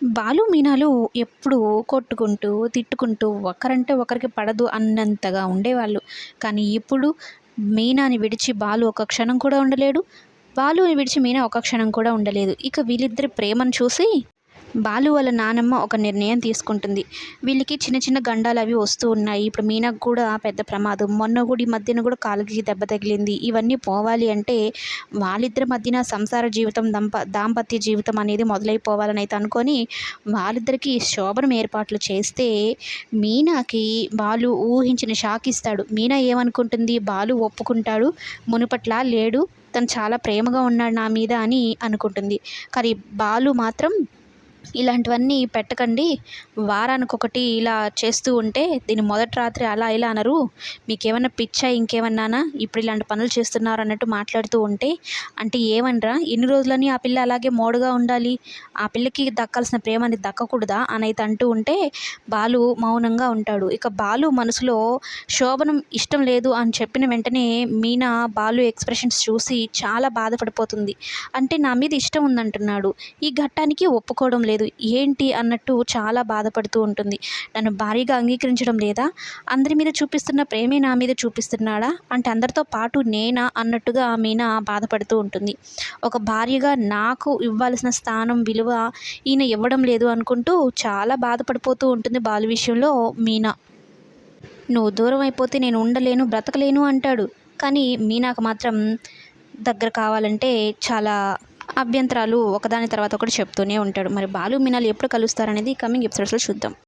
బాలు మీనాలు ఎప్పుడూ కొట్టుకుంటూ తిట్టుకుంటూ ఒకరంటే ఒకరికి పడదు అన్నంతగా ఉండేవాళ్ళు. కానీ ఇప్పుడు మీనాని విడిచి బాలు ఒక క్షణం కూడా ఉండలేడు. బాలుని విడిచి మీనా ఒక క్షణం కూడా ఉండలేదు. ఇక వీళ్ళిద్దరి ప్రేమను చూసి బాలు వాళ్ళ నానమ్మ ఒక నిర్ణయం తీసుకుంటుంది. వీళ్ళకి చిన్న చిన్న గండాలు అవి వస్తూ ఉన్నాయి. ఇప్పుడు మీనాకు కూడా పెద్ద ప్రమాదం. మొన్న కూడా ఈ మధ్యన కూడా కాలుకి దెబ్బ తగిలింది. ఇవన్నీ పోవాలి అంటే వాళ్ళిద్దరి మధ్యన సంసార జీవితం దంప దాంపత్య జీవితం అనేది మొదలైపోవాలని అయితే అనుకొని వాళ్ళిద్దరికి శోభనం ఏర్పాట్లు చేస్తే మీనాకి బాలు ఊహించిన షాక్ ఇస్తాడు. మీనా ఏమనుకుంటుంది? బాలు ఒప్పుకుంటాడు. మునుపట్లా లేడు. తను చాలా ప్రేమగా ఉన్నాడు నా మీద అని అనుకుంటుంది. కానీ బాలు మాత్రం ఇలాంటివన్నీ పెట్టకండి. వారానికి ఒకటి ఇలా చేస్తూ ఉంటే దీని మొదటి రాత్రి అలా ఇలా అనరు. మీకేమన్నా పిచ్చా ఇంకేమన్నానా? ఇప్పుడు ఇలాంటి పనులు చేస్తున్నారు అన్నట్టు మాట్లాడుతూ ఉంటే అంటే ఏమనరా? ఎన్ని రోజులని ఆ పిల్ల అలాగే మోడుగా ఉండాలి. ఆ పిల్లకి దక్కాల్సిన ప్రేమ అనేది దక్కకూడదా? అని అయితే అంటూ ఉంటే బాలు మౌనంగా ఉంటాడు. ఇక బాలు మనసులో శోభనం ఇష్టం లేదు అని చెప్పిన వెంటనే మీనా బాలు ఎక్స్ప్రెషన్స్ చూసి చాలా బాధపడిపోతుంది. అంటే నా మీద ఇష్టం ఉందంటున్నాడు. ఈ ఘట్టానికి ఒప్పుకోవడం లేదు. లేదు. ఏంటి అన్నట్టు చాలా బాధపడుతూ ఉంటుంది. నన్ను భారీగా అంగీకరించడం లేదా? అందరి మీద చూపిస్తున్న ప్రేమే నా మీద చూపిస్తున్నాడా? అంటే అందరితో పాటు నేనా? అన్నట్టుగా మీనా బాధపడుతూ ఉంటుంది. ఒక భార్యగా నాకు ఇవ్వాల్సిన స్థానం విలువ ఈయన ఇవ్వడం లేదు అనుకుంటూ చాలా బాధపడిపోతూ ఉంటుంది బాలు విషయంలో మీనా. నువ్వు దూరం అయిపోతే నేను ఉండలేను బ్రతకలేను అంటాడు. కానీ మీనాకు మాత్రం దగ్గర కావాలంటే చాలా అభ్యంతరాలు ఒకదాని తర్వాత ఒకటి చెప్తూనే ఉంటాడు. మరి బాలు మినాలు ఎప్పుడు కలుస్తారనేది కమింగ్ ఎపిసోడ్స్లో చూద్దాం.